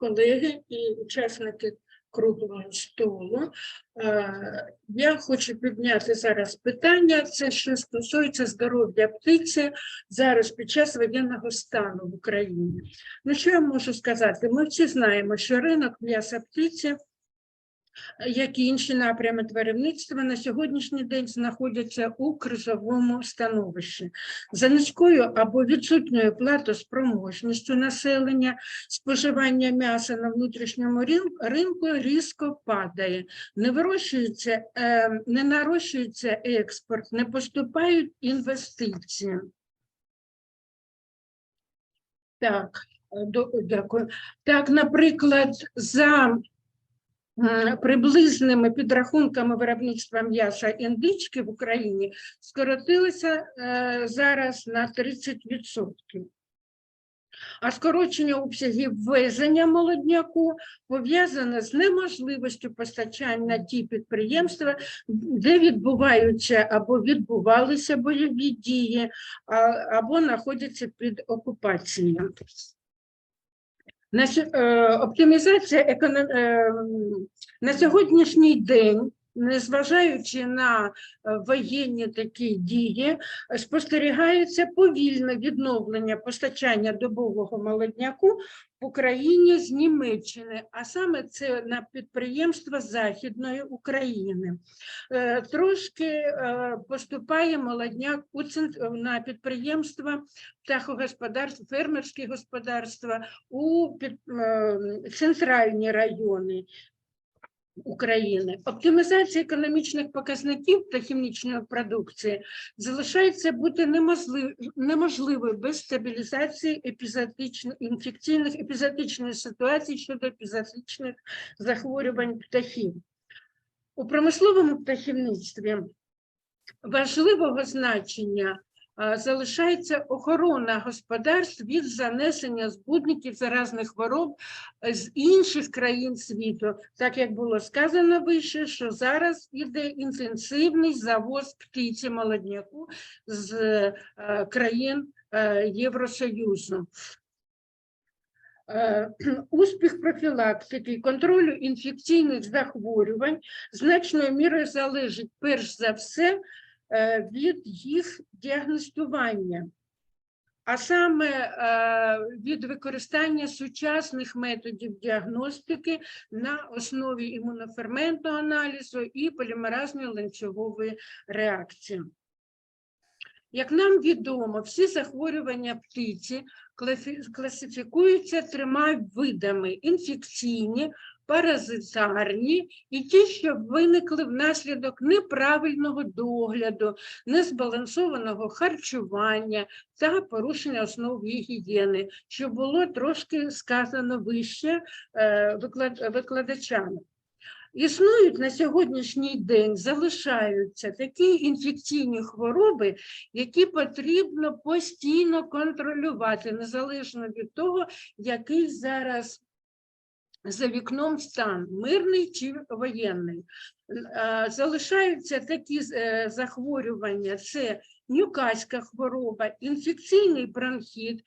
колеги і учасники круглого столу. Е, Я хочу підняти зараз питання, це що стосується здоров'я птиці зараз під час воєнного стану в Україні. Ну, що я можу сказати? Ми всі знаємо, що ринок м'яса птиці як і інші напрями тваринництва, на сьогоднішній день знаходяться у кризовому становищі. За низькою або відсутньою платоспроможністю населення споживання м'яса на внутрішньому ринку різко падає. Не вирощується, е, не нарощується експорт, не поступають інвестиції. Так, е, дякую. Так, наприклад, за приблизними підрахунками виробництва м'яса індички в Україні скоротилося е, зараз на 30%. А скорочення обсягів ввезення молодняку пов'язане з неможливістю постачання ті підприємства, де відбуваються або відбувалися бойові дії, або знаходяться під окупацією. На, сьо- е, оптимізація економ... е, на сьогоднішній день, незважаючи на е, воєнні такі дії, спостерігається повільне відновлення постачання добового молодняку в Україні з Німеччини, а саме це на підприємства Західної України. Е, Трошки е, поступає молодняк на підприємства птахогосподарств, фермерські господарства у центральні райони України. Оптимізація економічних показників та хімічної продукції залишається бути неможлив- неможливою без стабілізації епізодичних інфекційних епізодичної ситуації щодо епізодичних захворювань птахів. У промисловому птахівництві важливого значення залишається охорона господарств від занесення збудників заразних хвороб е, з інших країн світу, так як було сказано вище, що зараз іде інтенсивний завоз птиці молодняку з е, країн е, Євросоюзу. Успіх профілактики і контролю інфекційних захворювань значною мірою залежить перш за все від їх діагностування, а саме е, від використання сучасних методів діагностики на основі імуноферментного аналізу і полімеразної ланцюгової реакції. Як нам відомо, всі захворювання птиці класифікуються трьома видами: інфекційні, паразитарні і ті, що виникли внаслідок неправильного догляду, незбалансованого харчування та порушення основ гігієни, що було трошки сказано вище е, викладачами. Існують на сьогоднішній день, залишаються такі інфекційні хвороби, які потрібно постійно контролювати, незалежно від того, який зараз за вікном стан, мирний чи воєнний. Залишаються такі е, захворювання: це ньюкаська хвороба, інфекційний бронхіт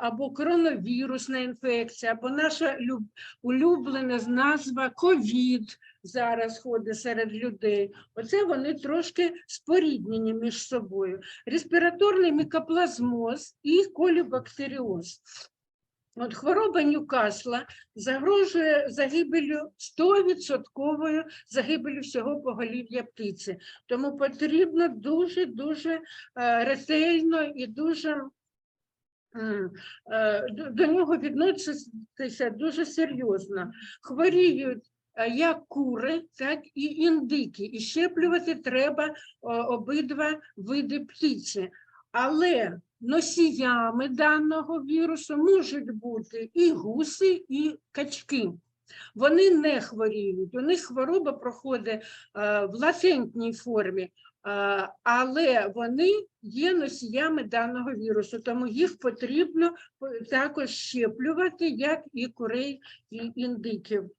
або коронавірусна інфекція, або наша люб- улюблена назва ковід зараз ходить серед людей. Оце вони трошки споріднені між собою. Респіраторний мікоплазмоз і колібактеріоз. От хвороба Ньюкасла загрожує загибелю 100% загибелю всього поголів'я птиці. Тому потрібно дуже-дуже е, ретельно і дуже е, до- до нього відноситися дуже серйозно. Хворіють е, як кури, так і індики. І щеплювати треба обидва види птиці. Але носіями даного вірусу можуть бути і гуси, і качки. Вони не хворіють, у них хвороба проходить е, в латентній формі, е, але вони є носіями даного вірусу, тому їх потрібно також щеплювати, як і курей, і індиків.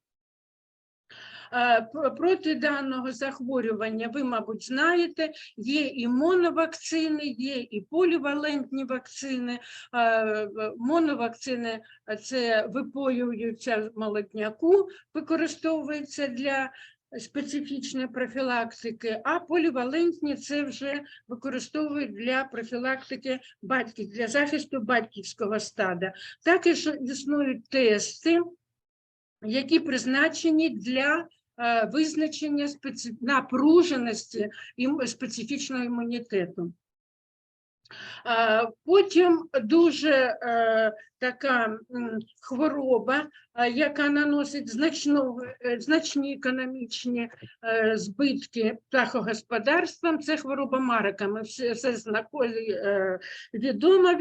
Е, про- Проти даного захворювання ви, мабуть, знаєте, є і моновакцини, є і полівалентні вакцини. Е, Моновакцини це випоюються молодняку, використовується для специфічної профілактики, а полівалентні це вже використовують для профілактики батьків, для захисту батьківського стада. Також існують тести, які призначені для е, визначення напруженості ім- специфічного імунітету. Е, Потім дуже е, така хвороба, е, яка наносить значно, е, значні економічні збитки птахогосподарствам, це хвороба Марика. Ми все відомо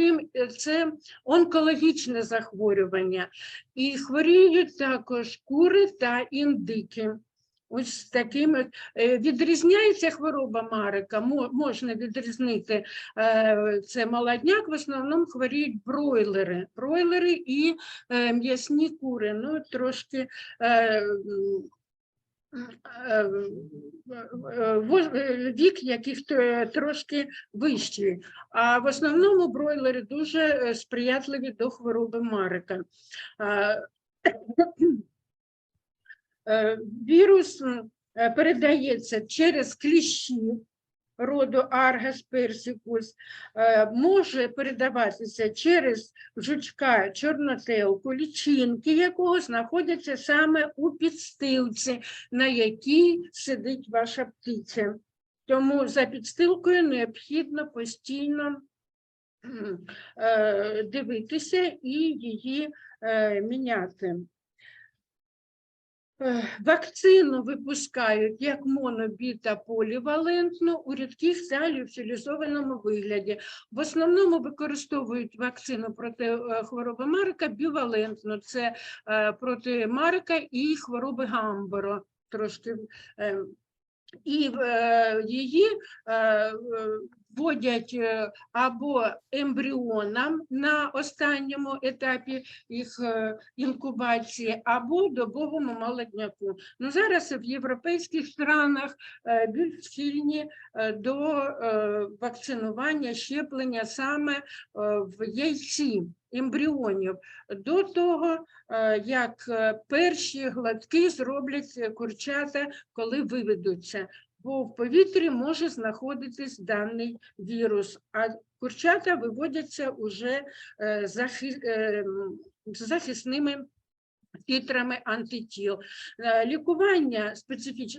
це онкологічне захворювання. І хворіють також кури та індики. Ось такими е, відрізняється хвороба Марика, можна відрізнити е, це молодняк, в основному хворіють бройлери, бройлери і е, м'ясні кури. Ну, трошки вік яких трошки вищий. А в основному бройлери дуже сприятливі до хвороби Марика. Е, Вірус е, передається через кліщі роду Argus persicus, е, може передаватися через жучка, чорнотелку, лічинки якого знаходяться саме у підстилці, на якій сидить ваша птиця. Тому за підстилкою необхідно постійно дивитися і її міняти. Е, Вакцину випускають як монобіта полівалентну у рідких та ліофілізованому вигляді. В основному використовують вакцину проти е, хвороби Марика бівалентну. Це е, проти Марика і хвороби Гамборо. Трошки і її вводять е, або ембріонам на останньому етапі їх е, інкубації, або добовому молодняку. Ну, зараз в європейських странах е, більш схильні е, до вакцинування, щеплення саме в яйці ембріонів. До того, як перші гладки зроблять курчата, коли виведуться. Бо в повітрі може знаходитись даний вірус, а курчата виводяться уже е, захи- е, захисними титрами антитіл. Е, Лікування специфіч...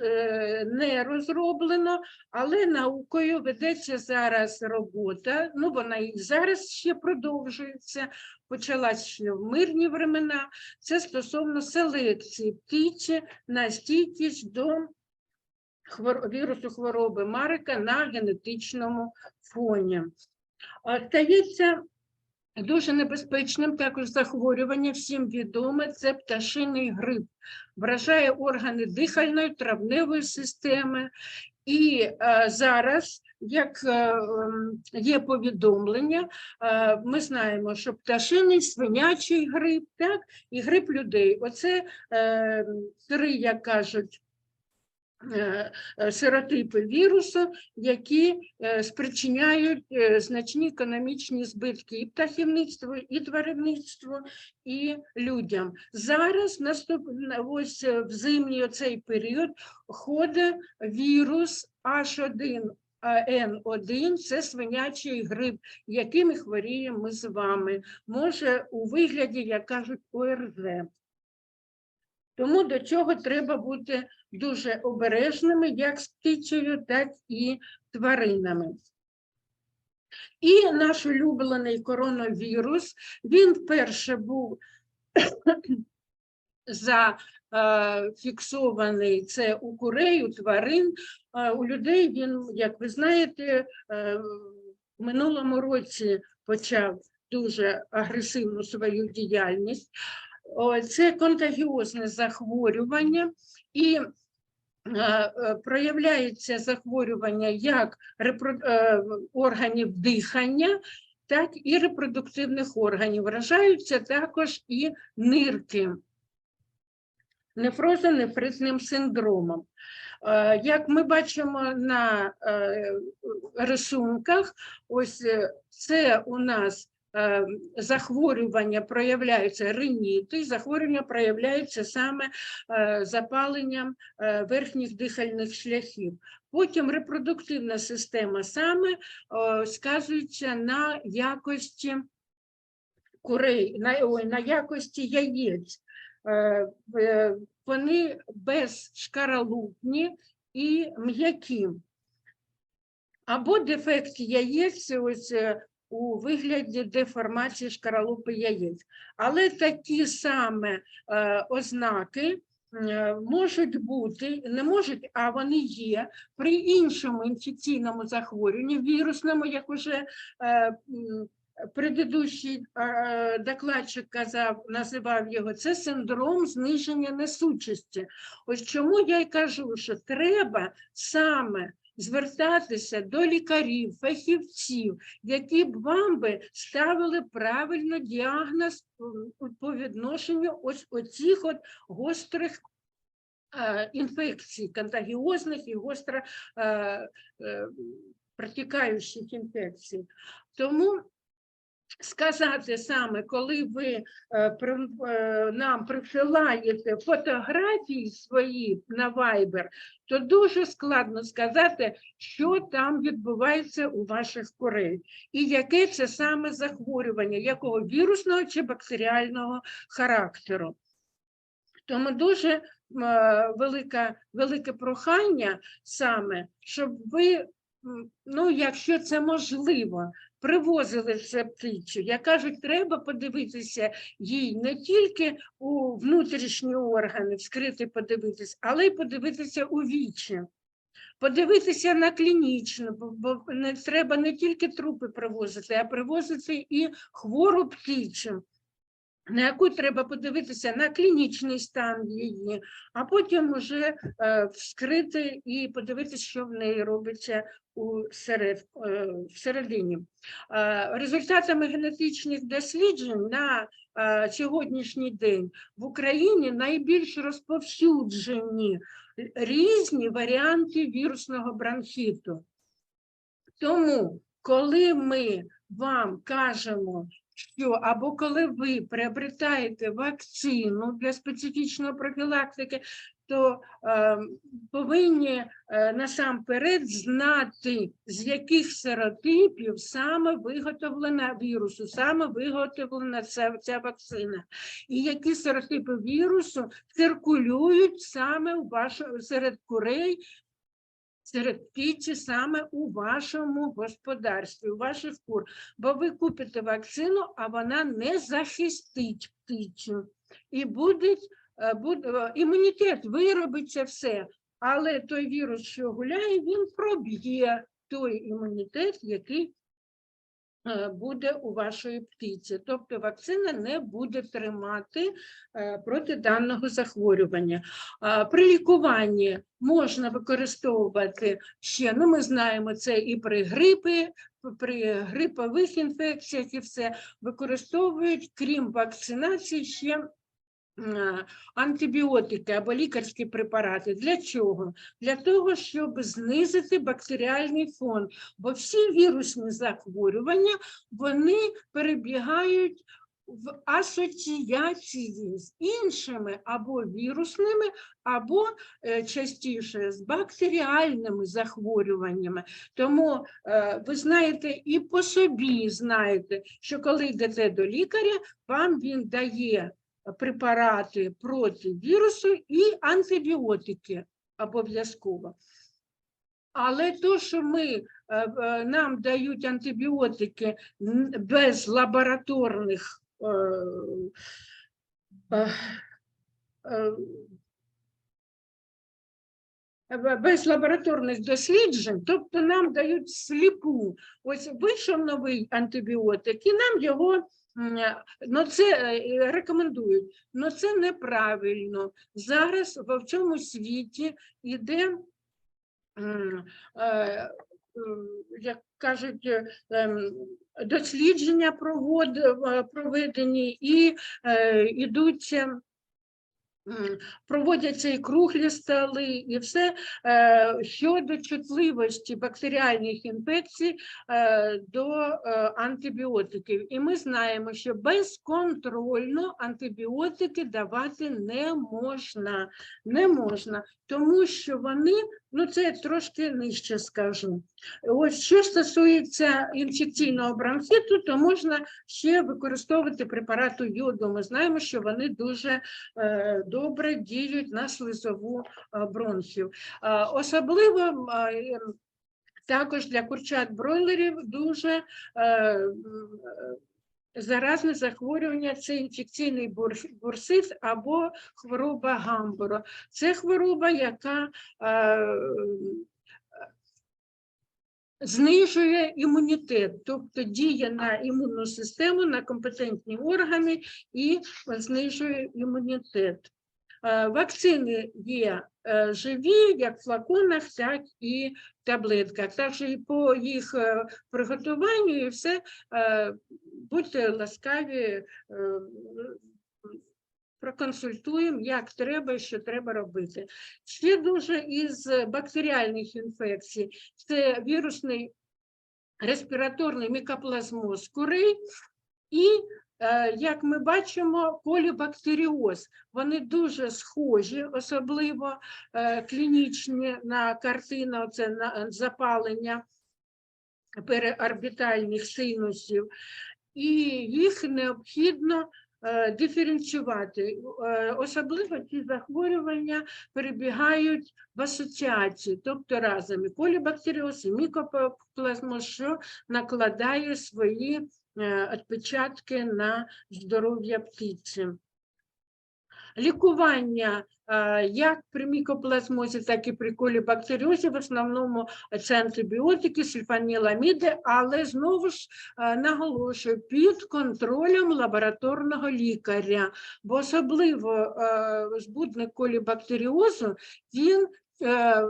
не розроблено, але наукою ведеться зараз робота. Ну, вона і зараз ще продовжується. Почалась ще в мирні времена. Це стосовно селекції птиці на стійкість до хвор... вірусу хвороби Марика на генетичному фоні. Стається дуже небезпечним також захворювання, всім відоме, це пташиний грип. Вражає органи дихальної, травневої системи. І е, зараз, як е, ем, є повідомлення, е, ми знаємо, що пташиний, свинячий грип, так, і грип людей. Оце е, три, як кажуть, е, е, серотипи вірусу, які е, спричиняють е, значні економічні збитки і птахівництву, і тваринництву, і людям. Зараз наступне ось е, в зимній оцей період ходить вірус H1 N1 це свинячий грип, яким хворіємо ми з вами. Може, у вигляді, як кажуть, ОРЗ. Тому до цього треба бути дуже обережними, як з птицею, так і тваринами. І наш улюблений коронавірус, він вперше був зафіксований це у курей, у тварин. Е, У людей він, як ви знаєте, е, в минулому році почав дуже агресивну свою діяльність. Це контагіозне захворювання і е, е, проявляється захворювання як е, органів дихання, так і репродуктивних органів. Вражаються також і нирки. нефрозонефритним синдромом. Е, Як ми бачимо на рисунках, ось це у нас захворювання проявляються риніти, захворювання проявляються саме е, запаленням е, верхніх дихальних шляхів. Потім репродуктивна система саме сказується на якості курей, на, на якості яєць. Е, Вони безшкаралупні і м'які. Або дефект яєць ось, у вигляді деформації шкаралупи яєць. Але такі саме е, ознаки е, можуть бути, не можуть, а вони є при іншому інфекційному захворюванні, вірусному, як уже е, предыдущий докладчик казав, називав його, це синдром зниження несучості. Ось чому я й кажу, що треба саме звертатися до лікарів, фахівців, які б вам би ставили правильно діагноз по відношенню ось оцих от гострих е, інфекцій, контагіозних і гостро е, е, протікаючих інфекцій. Тому сказати саме, коли ви е, е, нам присилаєте фотографії свої на Viber, то дуже складно сказати, що там відбувається у ваших курей, і яке це саме захворювання, якого вірусного чи бактеріального характеру. Тому дуже е, велика, велике прохання саме, щоб ви, ну, якщо це можливо, привозили це птицю. Я кажу, треба подивитися їй не тільки у внутрішні органи, вскрити подивитись, але й подивитися у вічі. Подивитися на клінічну, бо не треба не тільки трупи привозити, а привозити і хвору птицю на яку треба подивитися на клінічний стан її, а потім вже е, вскрити і подивитися, що в неї робиться у серед, е, всередині. Е, результатами генетичних досліджень на сьогоднішній день в Україні найбільш розповсюджені різні варіанти вірусного бронхіту. Тому, коли ми вам кажемо, що або коли ви приобретаєте вакцину для специфічної профілактики, то е, повинні е, насамперед знати, з яких серотипів саме виготовлена вірусу, саме виготовлена ця, ця вакцина, і які серотипи вірусу циркулюють саме у вашому серед курей серед птиці саме у вашому господарстві, у ваших кур. Бо ви купите вакцину, а вона не захистить птицю. І буде, буде імунітет, виробиться все. Але той вірус, що гуляє, він проб'є той імунітет, який буде у вашої птиці. Тобто вакцина не буде тримати е, проти даного захворювання. При лікуванні можна використовувати ще, ну ми знаємо це і при грипі, при грипових інфекціях і все, використовують, крім вакцинації, ще антибіотики або лікарські препарати. Для чого? Для того, щоб знизити бактеріальний фон, бо всі вірусні захворювання, вони перебігають в асоціації з іншими або вірусними, або е, частіше з бактеріальними захворюваннями. Тому е, ви знаєте і по собі знаєте, що коли йдете до лікаря, вам він дає препарати проти вірусу і антибіотики обов'язково. Але то, що ми, е, е, нам дають антибіотики без лабораторних е, без лабораторних досліджень, тобто нам дають сліпу. Ось вийшов новий антибіотик, і нам його ну це е, рекомендують. але це неправильно. Зараз во всьому світі йде е, як кажуть, е, дослідження е, проведені і е, ідуть м, проводяться і круглі столи, і все е, щодо чутливості бактеріальних інфекцій е, до е, антибіотиків. І ми знаємо, що безконтрольно антибіотики давати не можна. Не можна, тому що вони, ну це трошки нижче скажу. Ось що стосується інфекційного бронхіту, то можна ще використовувати препарату йоду. Ми знаємо, що вони дуже е, добре діють на слизову е, бронхів. Е, Особливо е, також для курчат бройлерів дуже е, е, заразне захворювання це інфекційний бурсит або хвороба гамбуро. Це хвороба, яка е, знижує імунітет, тобто діє на імунну систему, на компетентні органи і знижує імунітет. Е, Вакцини є е, живі, як в флаконах, так і в таблетках. Так що по їх е, приготуванню і все, будьте ласкаві, проконсультуємо, як треба і що треба робити. Ще дуже із бактеріальних інфекцій це вірусний респіраторний мікоплазмоз курей і, як ми бачимо, колібактеріоз. Вони дуже схожі, особливо е, клінічні на картину, це на запалення переорбітальних синусів, і їх необхідно е, диференціювати. Е, Особливо ці захворювання перебігають в асоціації, тобто разом і колібактеріоз, і мікоплазмоз, що накладає свої е, відпечатки на здоров'я птиці. Лікування е, як при мікоплазмозі, так і при колібактеріозі, в основному це антибіотики, сульфаніламіди, але знову ж е, наголошую, під контролем лабораторного лікаря, бо особливо е, збудник колібактеріозу, він е,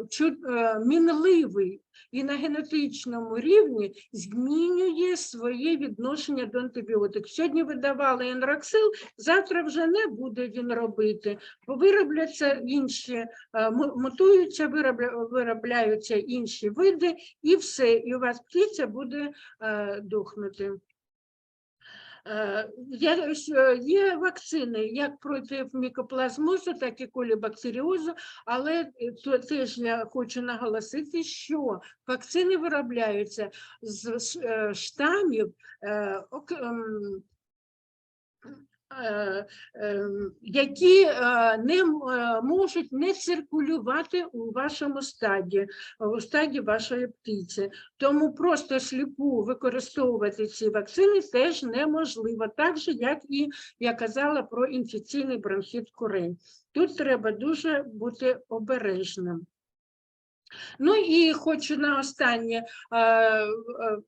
е, мінливий і на генетичному рівні змінює своє відношення до антибіотиків. Сьогодні видавали енраксил, завтра вже не буде він робити, бо виробляться інші, е, му- мутуються, виробляються інші види, і все, і у вас птиця буде е, дохнути. Е, Є, є вакцини як проти мікоплазмозу, так і колібактеріозу, але е, теж я хочу наголосити, що вакцини виробляються з е, штамів, ем, які е, не е, можуть не циркулювати у вашому стаді, у стаді вашої птиці. Тому просто сліпу використовувати ці вакцини теж неможливо, так же, як і я казала про інфекційний бронхіт курей. Тут треба дуже бути обережним. Ну і хочу на останнє е, е, е,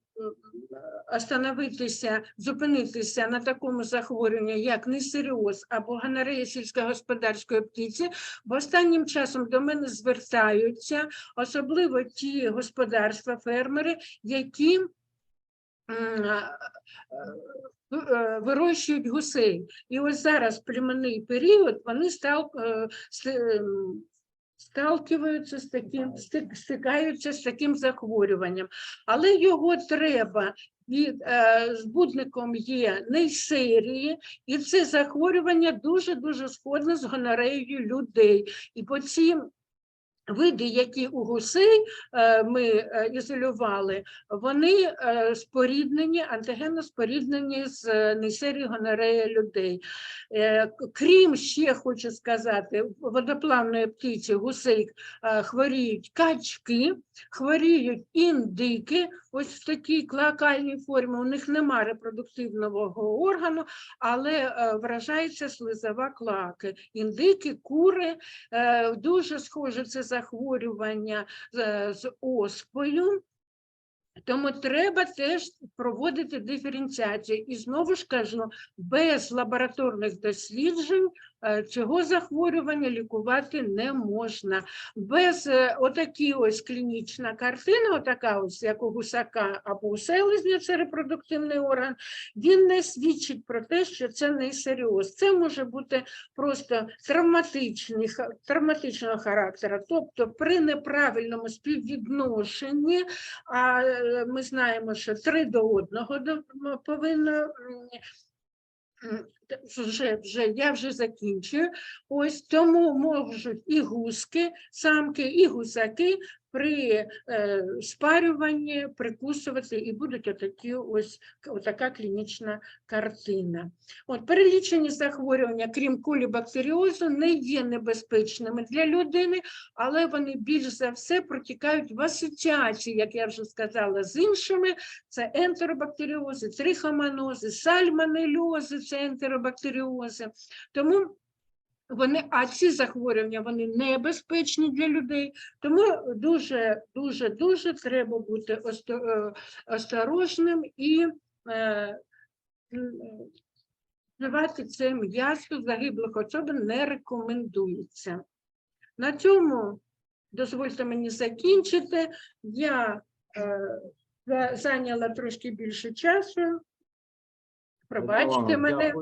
остановитися, зупинитися на такому захворюванні, як несеріоз або гонорея сільськогосподарської птиці, бо останнім часом до мене звертаються, особливо ті господарства, фермери, які вирощують гусей. І ось зараз племенний період вони стал, е, с- ем, сталкиваються з таким, стик- стикаються з таким захворюванням, але його треба. Від е, збудником є нейсерії, і це захворювання дуже дуже сходне з гонореєю людей. І по цим види, які у гусей е, ми е, ізолювали, вони е, споріднені, антигенно споріднені з нейсерією гонорея людей. Крім ще хочу сказати, водоплавної птиці гусей хворіють качки, хворіють індики, ось в такій клакальній формі. У них немає репродуктивного органу, але е, вражається слизова клаки. Індики, кури, е, дуже схоже це захворювання з, з оспою. Тому треба теж проводити диференціацію. І знову ж кажу, без лабораторних досліджень е, цього захворювання лікувати не можна. Без е, отакі ось клінічна картина, отака ось як у гусака або у селезня, це репродуктивний орган, він не свідчить про те, що це не серйоз. Це може бути просто травматичного характеру, тобто при неправильному співвідношенні, а е, ми знаємо, що три до одного повинно. Вже, вже, я вже закінчую. Ось тому можуть і гуски, самки, і гусаки при е, спарюванні прикусувати, і будуть отакі ось отака клінічна картина. От перелічені захворювання, крім колібактеріозу, не є небезпечними для людини, але вони більш за все протікають в асоціації, як я вже сказала, з іншими. Це ентеробактеріози, трихомонози, сальмонельози, це ентеробактеріози. Тому вони, а ці захворювання вони небезпечні для людей, тому дуже, дуже, дуже треба бути е, осторожним і е, вживати це м'ясо загиблих особин не рекомендується. На цьому дозвольте мені закінчити. Я е, зайняла трошки більше часу. Пробачте мене.